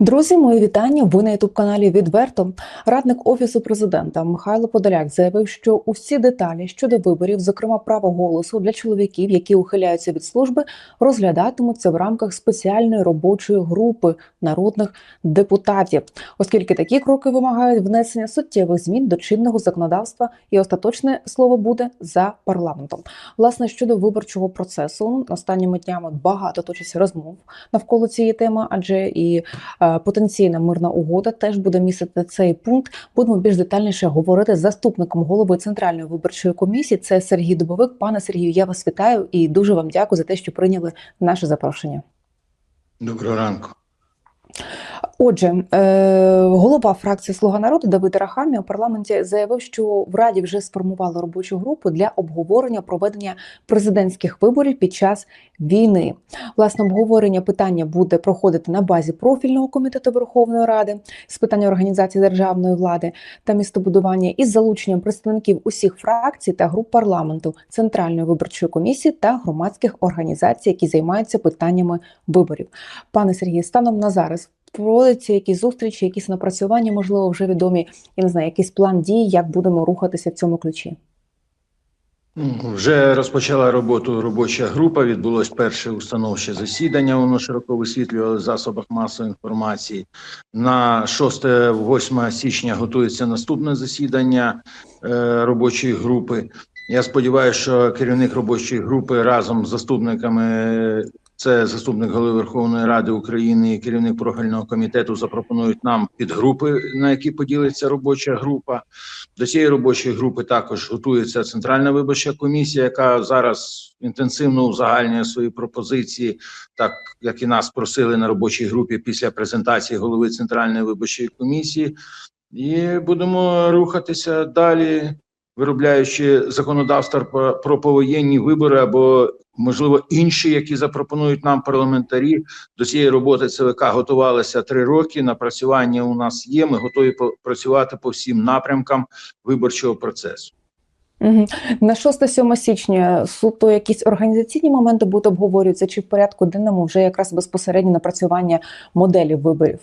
Друзі, мої вітання. Ви на ютуб каналі Відверто. Радник офісу президента Михайло Подоляк заявив, що усі деталі щодо виборів, зокрема право голосу для чоловіків, які ухиляються від служби, розглядатимуться в рамках спеціальної робочої групи народних депутатів, оскільки такі кроки вимагають внесення суттєвих змін до чинного законодавства, і остаточне слово буде за парламентом. Власне щодо виборчого процесу, останніми днями багато точиться розмов навколо цієї теми, адже і Е, потенційна мирна угода теж буде містити цей пункт. Будемо більш детальніше говорити з заступником голови центральної виборчої комісії. Це Сергій Дубовик. Пане Сергію, я вас вітаю і дуже вам дякую за те, що прийняли наше запрошення. Доброго ранку. Отже, е, голова фракції Слуга народу Давид Рахамі у парламенті заявив, що в раді вже сформували робочу групу для обговорення проведення президентських виборів під час війни. Власне, обговорення питання буде проходити на базі профільного комітету Верховної Ради з питання організації державної влади та містобудування із залученням представників усіх фракцій та груп парламенту, центральної виборчої комісії та громадських організацій, які займаються питаннями виборів. Пане Сергію, станом на зараз проводяться якісь зустрічі, якісь напрацювання, можливо, вже відомі, я не знаю, якийсь план дій, як будемо рухатися в цьому ключі. Ну, Вже розпочала роботу робоча група. Відбулось перше установче засідання. Воно широко висвітлювали в засобах масової інформації. На 6-8 січня готується наступне засідання е, робочої групи. Я сподіваюся, що керівник робочої групи разом з заступниками це заступник голови Верховної Ради України і керівник профільного комітету запропонують нам підгрупи, на які поділиться робоча група. До цієї робочої групи також готується центральна виборча комісія, яка зараз інтенсивно узагальнює свої пропозиції, так як і нас просили на робочій групі після презентації голови центральної виборчої комісії, і будемо рухатися далі, виробляючи законодавство про повоєнні вибори або можливо інші, які запропонують нам парламентарі. До цієї роботи ЦВК готувалися три роки. Напрацювання у нас є. Ми готові працювати по всім напрямкам виборчого процесу. На 6-7 січня суто якісь організаційні моменти будуть обговорюються, чи в порядку денному вже якраз безпосередньо напрацювання моделів виборів.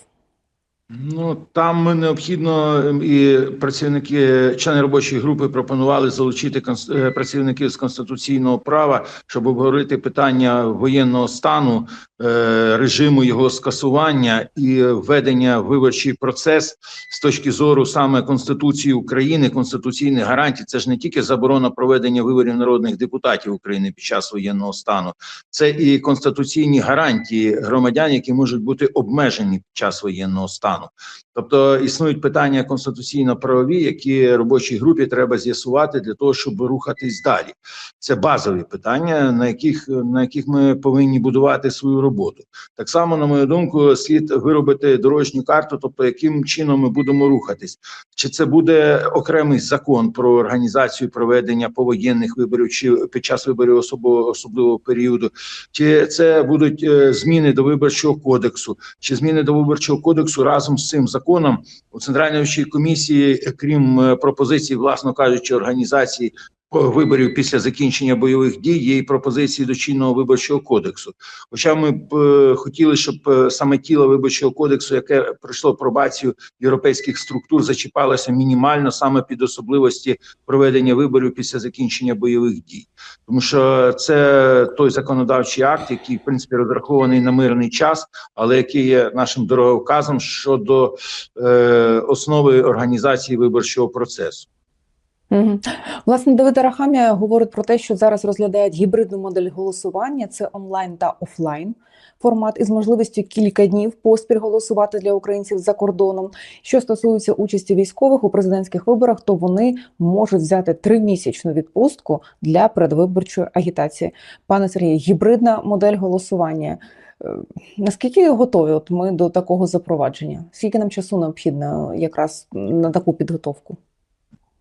Ну там необхідно ем, і працівники члени робочої групи пропонували залучити е, працівників з конституційного права, щоб обговорити питання воєнного стану, режиму його скасування і введення виборчий процес з точки зору саме конституції України, конституційних гарантій. Це ж не тільки заборона проведення виборів народних депутатів України під час воєнного стану, це і конституційні гарантії громадян, які можуть бути обмежені під час воєнного стану. Тобто існують питання конституційно-правові, які робочій групі треба з'ясувати для того, щоб рухатись далі. Це базові питання, на яких на яких ми повинні будувати свою роботу. Так само, на мою думку, слід виробити дорожню карту, тобто яким чином ми будемо рухатись, чи це буде окремий закон про організацію проведення повоєнних виборів, чи під час виборів особливого особливого періоду, чи це будуть е, зміни до виборчого кодексу, чи зміни до виборчого кодексу разом з цим законом законом у центральної комісії, крім е, пропозицій, власно кажучи, організації виборів після закінчення бойових дій є і пропозиції до чинного виборчого кодексу. Хоча ми б е, хотіли, щоб е, саме тіло виборчого кодексу, яке пройшло пробацію європейських структур, зачіпалося мінімально саме під особливості проведення виборів після закінчення бойових дій, тому що це той законодавчий акт, який в принципі розрахований на мирний час, але який є нашим дороговказом щодо е, основи організації виборчого процесу. Угу. Власне, Давид Арахамія говорить про те, що зараз розглядають гібридну модель голосування: це онлайн та офлайн формат із можливістю кілька днів поспіль голосувати для українців за кордоном. Що стосується участі військових у президентських виборах, то вони можуть взяти тримісячну відпустку для передвиборчої агітації. Пане Сергію, гібридна модель голосування. Е, наскільки готові от ми до такого запровадження? Скільки нам часу необхідно якраз на таку підготовку?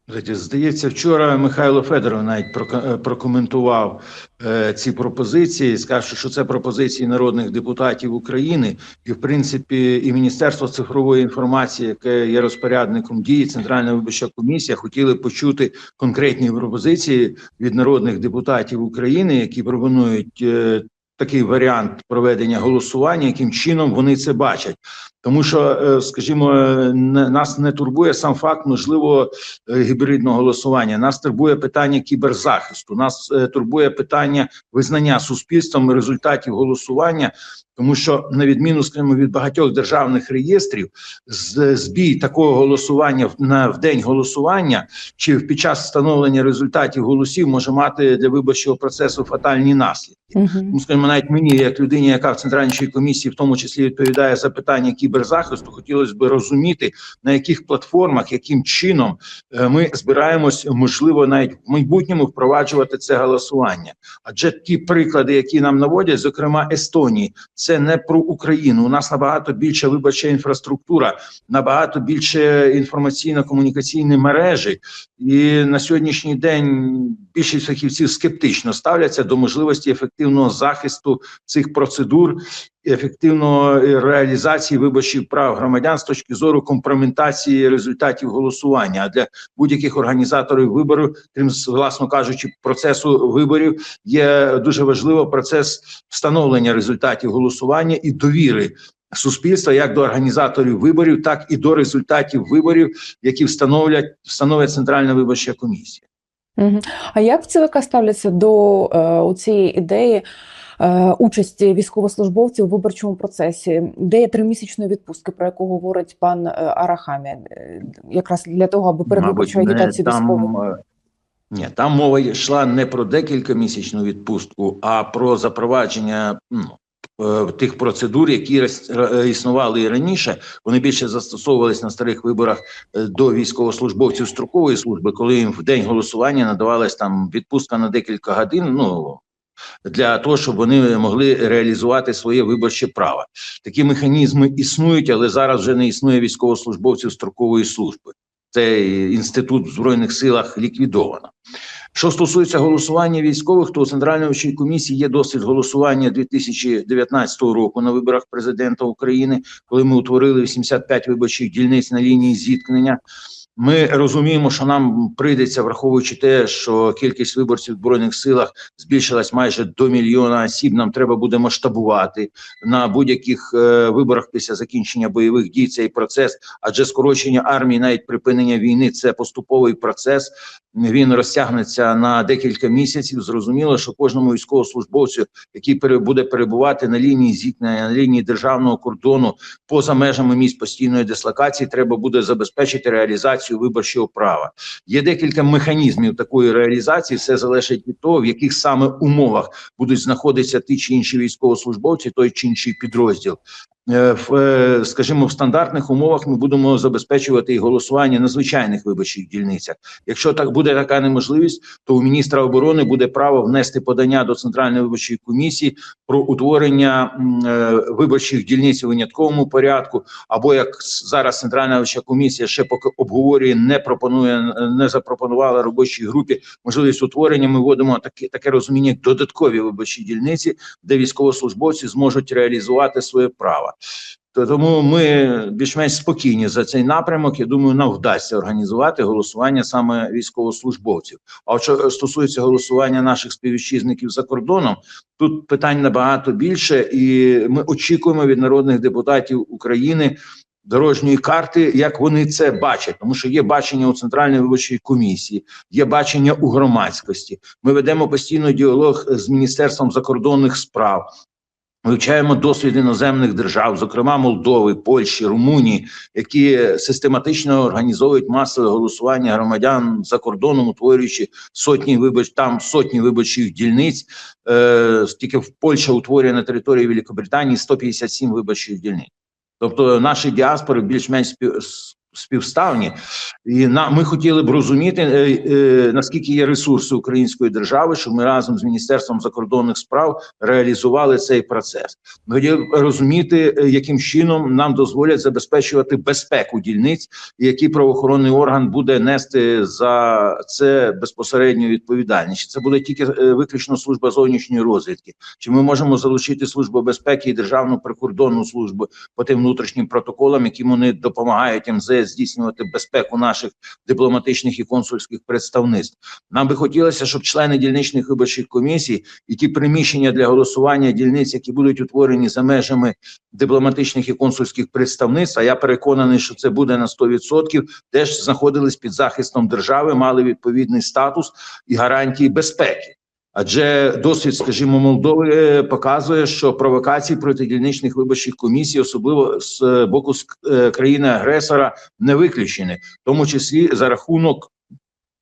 Здається, вчора Михайло Федоров навіть е, прокоментував е, ці пропозиції, сказавши, що це пропозиції народних депутатів України, і в принципі, і Міністерство цифрової інформації, яке є розпорядником дії Центральна виборча комісія, хотіли почути конкретні пропозиції від народних депутатів України, які пропонують е, такий варіант проведення голосування, яким чином вони це бачать. Тому що, е, скажімо, е, нас не турбує сам факт можливо е, гібридного голосування. Нас турбує питання кіберзахисту. Нас турбує питання визнання суспільством результатів голосування. Тому що на відміну скажімо, від багатьох державних реєстрів, збій такого голосування на в день голосування чи під час встановлення результатів голосів може мати для виборчого процесу фатальні наслідки. Ну, скажімо, навіть мені, як людині, яка в центральній комісії, в тому числі відповідає за питання кіберзахисту, хотілося б розуміти, на яких платформах, яким чином е, ми збираємось, можливо, навіть в майбутньому впроваджувати це голосування. Адже ті приклади, які нам наводять, зокрема Естонії, це не про Україну. У нас набагато більша виборча інфраструктура, набагато більше інформаційно-комунікаційні мережі, і на сьогоднішній день більшість фахівців скептично ставляться до можливості ефективного захисту цих процедур, ефективної реалізації виборчих прав громадян з точки зору компрометації результатів голосування. А для будь-яких організаторів виборів, крім власно кажучи, процесу виборів, є дуже важливо процес встановлення результатів голосування і довіри. Суспільства як до організаторів виборів, так і до результатів виборів, які встановлять встановить Центральна виборча комісія. А як в ЦВК ставляться до е, цієї ідеї е, участі військовослужбовців у виборчому процесі? Ідея тримісячної відпустки, про яку говорить пан е, Арахамі, е, якраз для того, аби перед виборчою не агітацією військових. там, е, ні, там мова йшла не про декілька місячну відпустку, а про запровадження ну, тих процедур, які е, існували і раніше. Вони більше застосовувались на старих виборах е, до військовослужбовців строкової служби, коли їм в день голосування надавалась там відпустка на декілька годин. Ну для того, щоб вони могли реалізувати своє виборче право. Такі механізми існують, але зараз вже не існує військовослужбовців строкової служби. Цей інститут в збройних силах ліквідовано. Що стосується голосування військових, то у Центральної комісії є досвід голосування 2019 року на виборах президента України, коли ми утворили 85 виборчих дільниць на лінії зіткнення. Ми розуміємо, що нам прийдеться, враховуючи те, що кількість виборців в збройних силах збільшилась майже до мільйона осіб. Нам треба буде масштабувати на будь-яких е, виборах після закінчення бойових дій цей процес, адже скорочення армії, навіть припинення війни, це поступовий процес. Він розтягнеться на декілька місяців. Зрозуміло, що кожному військовослужбовцю, який буде перебувати на лінії зіткнення, на лінії державного кордону поза межами місць постійної дислокації, треба буде забезпечити реалізацію виборчого права. Є декілька механізмів такої реалізації. Все залежить від того, в яких саме умовах будуть знаходитися ті чи інші військовослужбовці, той чи інший підрозділ. Е, В е, скажімо, в стандартних умовах ми будемо забезпечувати і голосування на звичайних виборчих дільницях. Якщо так буде така неможливість, то у міністра оборони буде право внести подання до центральної виборчої комісії про утворення е, виборчих дільниць у винятковому порядку, або як зараз центральна виборча комісія ще поки обговорює, не пропонує, е, не запропонувала робочій групі можливість утворення. Ми вводимо таке таке розуміння, як додаткові виборчі дільниці, де військовослужбовці зможуть реалізувати своє право. То тому ми більш-менш спокійні за цей напрямок. Я думаю, нам вдасться організувати голосування саме військовослужбовців. А що стосується голосування наших співвітчизників за кордоном, тут питань набагато більше, і ми очікуємо від народних депутатів України. Дорожньої карти, як вони це бачать, тому що є бачення у центральної виборчої комісії, є бачення у громадськості. Ми ведемо постійно діалог з міністерством закордонних справ. Вивчаємо досвід іноземних держав, зокрема Молдови, Польщі, Румунії, які систематично організовують масове голосування громадян за кордоном, утворюючи сотні виборч там сотні виборчих дільниць. Е, тільки в Польща утворює на території Великобританії 157 виборчих дільниць. Тобто наші діаспори більш-менш співставні, і на ми хотіли б розуміти е, е, наскільки є ресурси української держави, щоб ми разом з міністерством закордонних справ реалізували цей процес. Ми хотіли б розуміти, е, яким чином нам дозволять забезпечувати безпеку дільниць, і який правоохоронний орган буде нести за це безпосередню відповідальність. Чи це буде тільки е, виключно служба зовнішньої розвідки? Чи ми можемо залучити службу безпеки і державну прикордонну службу по тим внутрішнім протоколам, яким вони допомагають МЗС здійснювати безпеку наших дипломатичних і консульських представництв. Нам би хотілося, щоб члени дільничних виборчих комісій і ті приміщення для голосування дільниць, які будуть утворені за межами дипломатичних і консульських представництв, а я переконаний, що це буде на 100%, теж знаходились під захистом держави, мали відповідний статус і гарантії безпеки. Адже досвід, скажімо, Молдови е, показує, що провокації проти дільничних виборчих комісій, особливо з боку е, країни-агресора, не виключені, в тому числі за рахунок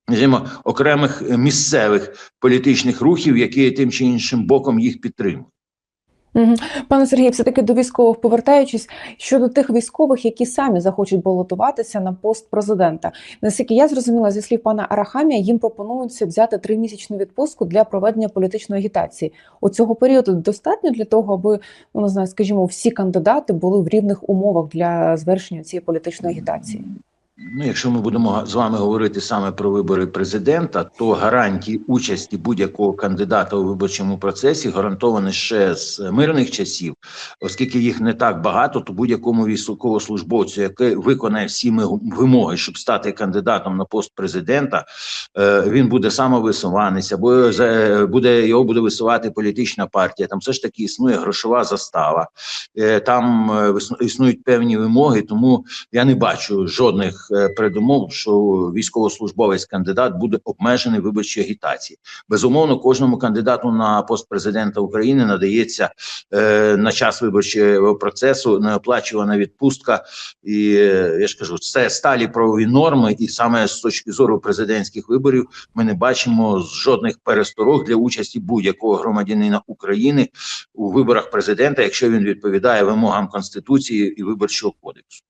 скажімо, окремих місцевих політичних рухів, які тим чи іншим боком їх підтримують. Пане Сергію, все-таки до військових повертаючись щодо тих військових, які самі захочуть балотуватися на пост президента. Наскільки я зрозуміла зі слів пана Арахамія, їм пропонується взяти тримісячну відпустку для проведення політичної агітації. У цього періоду достатньо для того, аби ну не знаю, скажімо, всі кандидати були в рівних умовах для звершення цієї політичної агітації. Ну, якщо ми будемо з вами говорити саме про вибори президента, то гарантії участі будь-якого кандидата у виборчому процесі гарантовані ще з мирних часів, оскільки їх не так багато, то будь-якому військовослужбовцю, який виконає всі вимоги, щоб стати кандидатом на пост президента, е, він буде самовисуванець, або за- буде його буде висувати політична партія. Там все ж таки існує грошова застава, е, там е, існують певні вимоги, тому я не бачу жодних е, передумов, що військовослужбовець кандидат буде обмежений виборчій агітації. Безумовно, кожному кандидату на пост президента України надається е, на час виборчого процесу неоплачувана відпустка, і е, я ж кажу, це сталі правові норми, і саме з точки зору президентських виборів ми не бачимо жодних пересторог для участі будь-якого громадянина України у виборах президента, якщо він відповідає вимогам конституції і виборчого кодексу.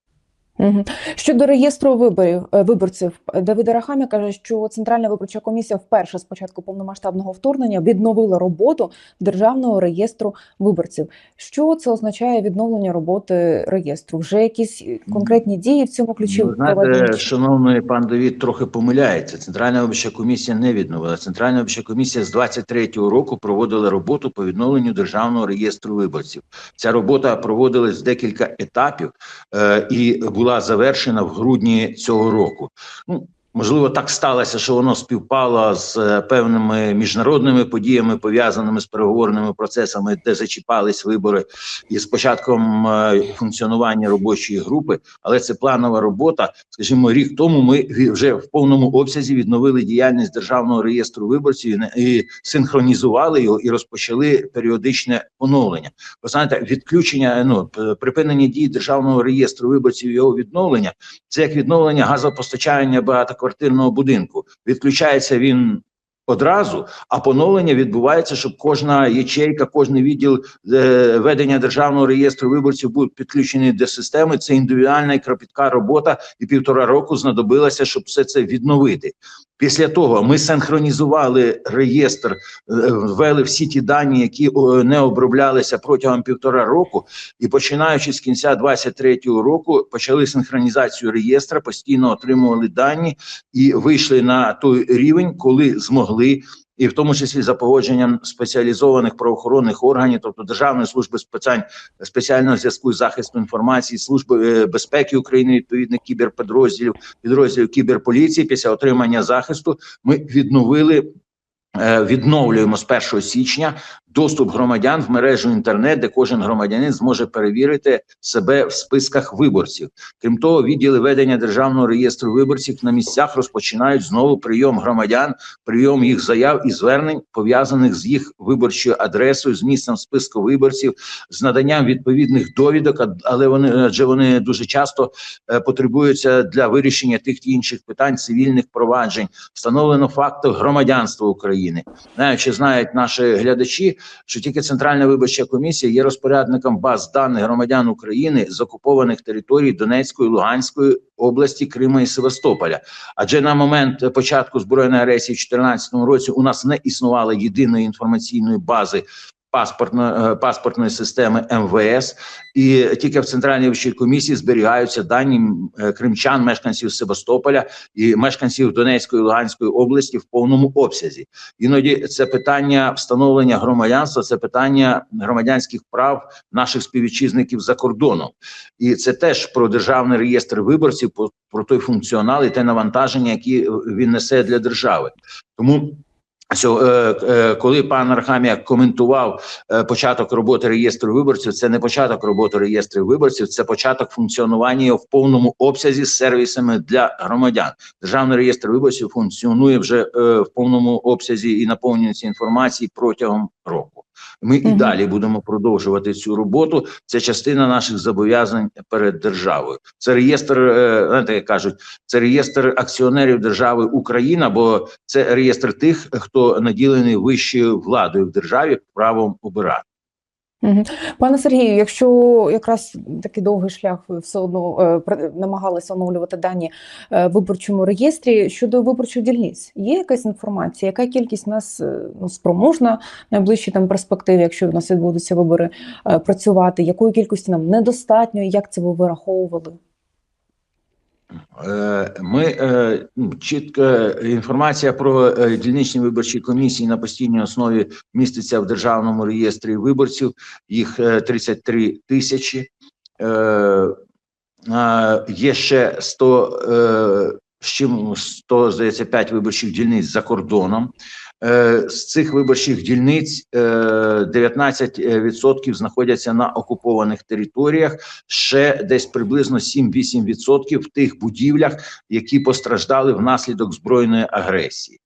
Щодо реєстру виборів е, виборців, Давид Арахамія каже, що Центральна виборча комісія вперше з початку повномасштабного вторгнення відновила роботу державного реєстру виборців. Що це означає відновлення роботи реєстру? Вже якісь конкретні дії в цьому ключі Ви знаєте, шановний пан Давід трохи помиляється. Центральна виборча комісія не відновила. Центральна виборча комісія з 23-го року проводила роботу по відновленню державного реєстру виборців. Ця робота проводилась декілька етапів е, і була завершена в грудні цього року. Ну Можливо, так сталося, що воно співпало з е, певними міжнародними подіями, пов'язаними з переговорними процесами, де зачіпались вибори, і з початком е, функціонування робочої групи. Але це планова робота. Скажімо, рік тому ми вже в повному обсязі відновили діяльність державного реєстру виборців і синхронізували його і розпочали періодичне оновлення. Ви знаєте, відключення ну припинення дії державного реєстру виборців і його відновлення це як відновлення газопостачання багатоквартирного будинку. Відключається він одразу, а поновлення відбувається, щоб кожна ячейка, кожний відділ е, ведення державного реєстру виборців був підключений до системи. Це індивідуальна і кропітка робота, і півтора року знадобилося, щоб все це відновити. Після того ми синхронізували реєстр, е, ввели всі ті дані, які не оброблялися протягом півтора року, і починаючи з кінця 23-го року, почали синхронізацію реєстра, постійно отримували дані і вийшли на той рівень, коли змогли. І в тому числі за погодженням спеціалізованих правоохоронних органів, тобто Державної служби спецань спеціального зв'язку і захисту інформації, служби е, безпеки України, відповідних кіберпідрозділів, підрозділів кіберполіції. Після отримання захисту ми відновили. е, Відновлюємо з 1 січня доступ громадян в мережу інтернет, де кожен громадянин зможе перевірити себе в списках виборців. Крім того, відділи ведення державного реєстру виборців на місцях розпочинають знову прийом громадян, прийом їх заяв і звернень, пов'язаних з їх виборчою адресою, з місцем списку виборців, з наданням відповідних довідок, але вони адже вони дуже часто е, потребуються для вирішення тих чи інших питань цивільних проваджень. Встановлено факт громадянства України. Знаю, чи знають наші глядачі, що тільки Центральна виборча комісія є розпорядником баз даних громадян України з окупованих територій Донецької, Луганської області, Крима і Севастополя. Адже на момент початку збройної агресії в 2014 році у нас не існувало єдиної інформаційної бази паспортно, е, паспортної системи МВС, і тільки в центральній виборчій комісії зберігаються дані е, кримчан, мешканців Севастополя і мешканців Донецької і Луганської області в повному обсязі. Іноді це питання встановлення громадянства, це питання громадянських прав наших співвітчизників за кордоном, і це теж про державний реєстр виборців, про, той функціонал і те навантаження, які він несе для держави. Тому е, е, коли пан Архамія коментував е, початок роботи реєстру виборців, це не початок роботи реєстру виборців, це початок функціонування в повному обсязі з сервісами для громадян. Державний реєстр виборців функціонує вже е, в повному обсязі і наповнюється інформацією протягом року. Ми і далі будемо продовжувати цю роботу. Це частина наших зобов'язань перед державою. Це реєстр, е, знаєте, як кажуть, це реєстр акціонерів держави Україна, бо це реєстр тих, хто наділений вищою владою в державі правом обирати. Пане Сергію, якщо якраз такий довгий шлях ви все одно е, намагалися оновлювати дані е, в виборчому реєстрі щодо виборчих дільниць, є якась інформація, яка кількість нас е, ну, спроможна в найближчій там перспективі, якщо в нас відбудуться вибори, е, працювати? Якої кількості нам недостатньо? і Як це ви вираховували? Е, Ми е, ну, інформація про е, дільничні виборчі комісії на постійній основі міститься в державному реєстрі виборців. Їх е, 33 тисячі. Е, Є ще 100, е, з чим 100, здається, 5 виборчих дільниць за кордоном. Е, З цих виборчих дільниць е, 19% знаходяться на окупованих територіях, ще десь приблизно 7-8% в тих будівлях, які постраждали внаслідок збройної агресії.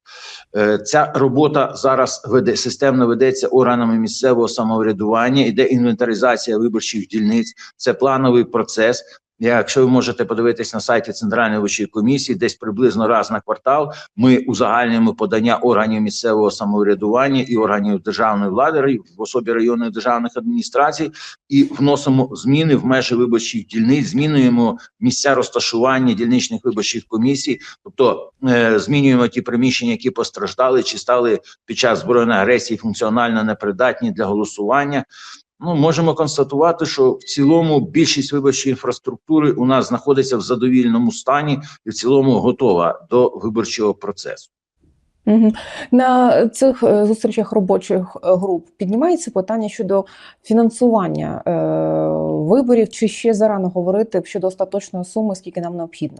Е, Ця робота зараз веде системно ведеться органами місцевого самоврядування. Іде інвентаризація виборчих дільниць. Це плановий процес. Якщо ви можете подивитись на сайті Центральної виборчої комісії, десь приблизно раз на квартал ми узагальнюємо подання органів місцевого самоврядування і органів державної влади в особі районних державних адміністрацій і вносимо зміни в межі виборчих дільниць, змінюємо місця розташування дільничних виборчих комісій, тобто е, змінюємо ті приміщення, які постраждали чи стали під час збройної агресії функціонально непридатні для голосування. Ну, можемо констатувати, що в цілому більшість виборчої інфраструктури у нас знаходиться в задовільному стані і в цілому готова до виборчого процесу. На цих е, зустрічах робочих е, груп піднімається питання щодо фінансування е, виборів, чи ще зарано говорити щодо остаточної суми, скільки нам необхідно?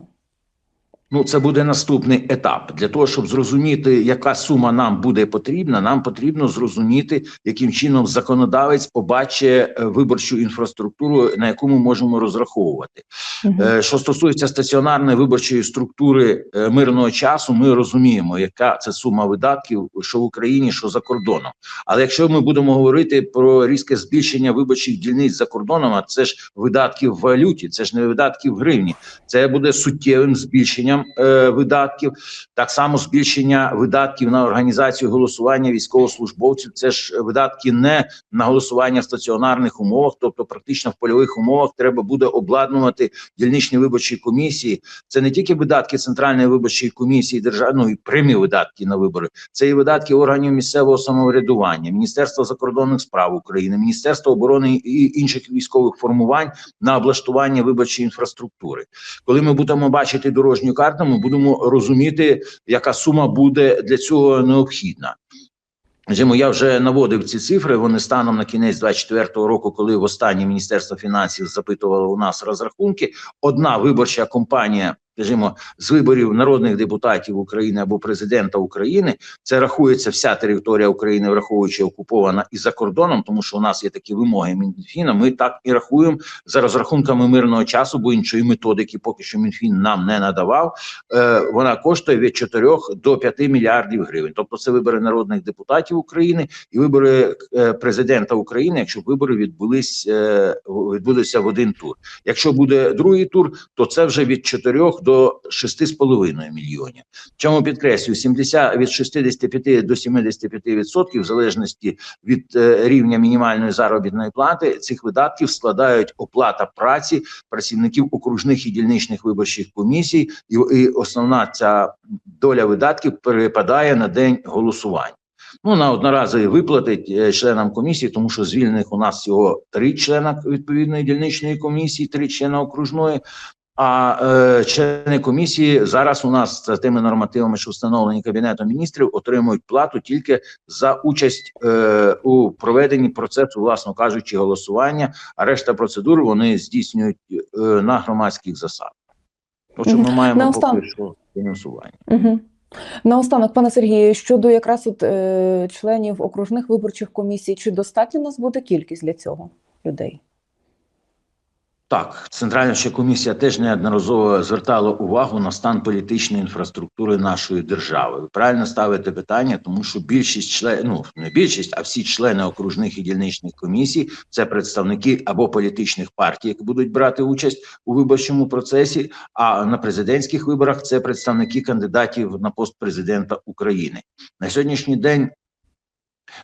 Ну, це буде наступний етап для того, щоб зрозуміти, яка сума нам буде потрібна. Нам потрібно зрозуміти, яким чином законодавець побачить е, виборчу інфраструктуру, на яку ми можемо розраховувати. Е, Що стосується стаціонарної виборчої структури е, мирного часу, ми розуміємо, яка це сума видатків, що в Україні, що за кордоном. Але якщо ми будемо говорити про різке збільшення виборчих дільниць за кордоном, а це ж видатки в валюті, це ж не видатки в гривні, це буде суттєвим збільшенням е, видатків. Так само збільшення видатків на організацію голосування військовослужбовців. Це ж видатки не на голосування в стаціонарних умовах, тобто практично в польових умовах треба буде обладнувати дільничні виборчі комісії. Це не тільки видатки центральної виборчої комісії, державної прямі видатки на вибори, це і видатки органів місцевого самоврядування, Міністерства закордонних справ України, Міністерства оборони і інших військових формувань на облаштування виборчої інфраструктури. Коли ми будемо бачити дорожню карту, ми будемо розуміти, яка сума буде для цього необхідна. Зимо, я вже наводив ці цифри. Вони станом на кінець 24-го року, коли в останнє міністерство фінансів запитувало у нас розрахунки. Одна виборча компанія, скажімо, з виборів народних депутатів України або президента України, це рахується вся територія України, враховуючи окупована і за кордоном, тому що у нас є такі вимоги Мінфіна. Ми так і рахуємо за розрахунками мирного часу, бо іншої методики поки що Мінфін нам не надавав. Е, вона коштує від 4 до 5 мільярдів гривень. Тобто, це вибори народних депутатів України і вибори е, президента України, якщо вибори відбулись е, відбулися в один тур. Якщо буде другий тур, то це вже від 4 до 6,5 мільйонів. Чому підкреслюю 70, від 65 до 75 відсотків, в залежності від е, рівня мінімальної заробітної плати, цих видатків складають оплата праці працівників окружних і дільничних виборчих комісій, і, і основна ця доля видатків перепадає на день голосування. Ну на одноразові виплати е, членам комісії, тому що звільнених у нас всього три члена відповідної дільничної комісії, три члена окружної. А е, члени комісії зараз у нас за тими нормативами, що встановлені кабінетом міністрів, отримують плату тільки за участь е, у проведенні процесу, власно кажучи, голосування. А решта процедур вони здійснюють е, на громадських засадах. Тому ми маємо Наостан- поки що фінансування. Угу. Наостанок, пане Сергію, щодо якраз от, е, членів окружних виборчих комісій, чи достатньо нас буде кількість для цього людей? Так, Центральна ще комісія теж неодноразово звертала увагу на стан політичної інфраструктури нашої держави. Ви правильно ставите питання, тому що більшість членів, ну не більшість, а всі члени окружних і дільничних комісій це представники або політичних партій, які будуть брати участь у виборчому процесі. А на президентських виборах це представники кандидатів на пост президента України. На сьогоднішній день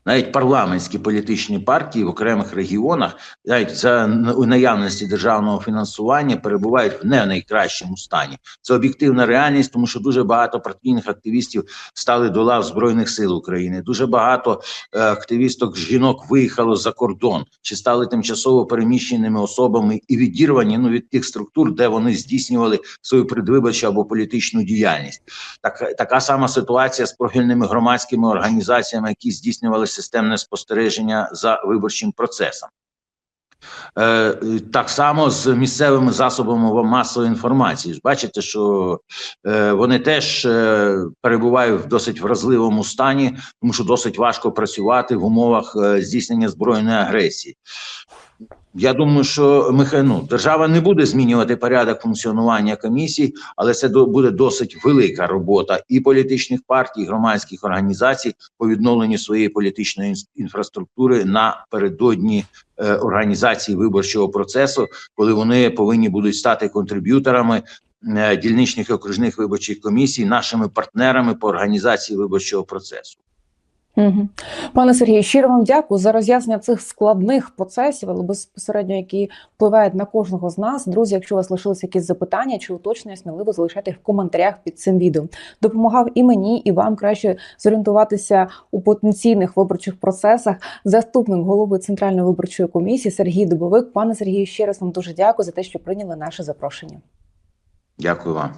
навіть парламентські політичні партії в окремих регіонах, навіть за наявності державного фінансування, перебувають в не найкращому стані. Це об'єктивна реальність, тому що дуже багато партійних активістів стали до лав збройних сил України. Дуже багато е, активісток жінок виїхало за кордон чи стали тимчасово переміщеними особами і відірвані ну від тих структур, де вони здійснювали свою предвиборчу або політичну діяльність. Так, така сама ситуація з профільними громадськими організаціями, які здійснювали системне спостереження за виборчим процесом. Е, так само з місцевими засобами масової інформації. Бачите, що е, вони теж е, перебувають в досить вразливому стані, тому що досить важко працювати в умовах здійснення збройної агресії. Я думаю, що Миха- ну, держава не буде змінювати порядок функціонування комісій, але це до- буде досить велика робота і політичних партій, і громадських організацій по відновленню своєї політичної інфраструктури напередодні е, організації виборчого процесу, коли вони повинні будуть стати контриб'юторами е, дільничних окружних виборчих комісій, нашими партнерами по організації виборчого процесу. Пане Сергію, щиро вам дякую за роз'яснення цих складних процесів, але безпосередньо які впливають на кожного з нас. Друзі, якщо у вас лишилися якісь запитання чи уточнення, сміливо залишайте в коментарях під цим відео. Допомагав і мені, і вам краще зорієнтуватися у потенційних виборчих процесах. Заступник голови Центральної виборчої комісії Сергій Дубовик. Пане Сергію, ще раз вам дуже дякую за те, що прийняли наше запрошення. Дякую вам.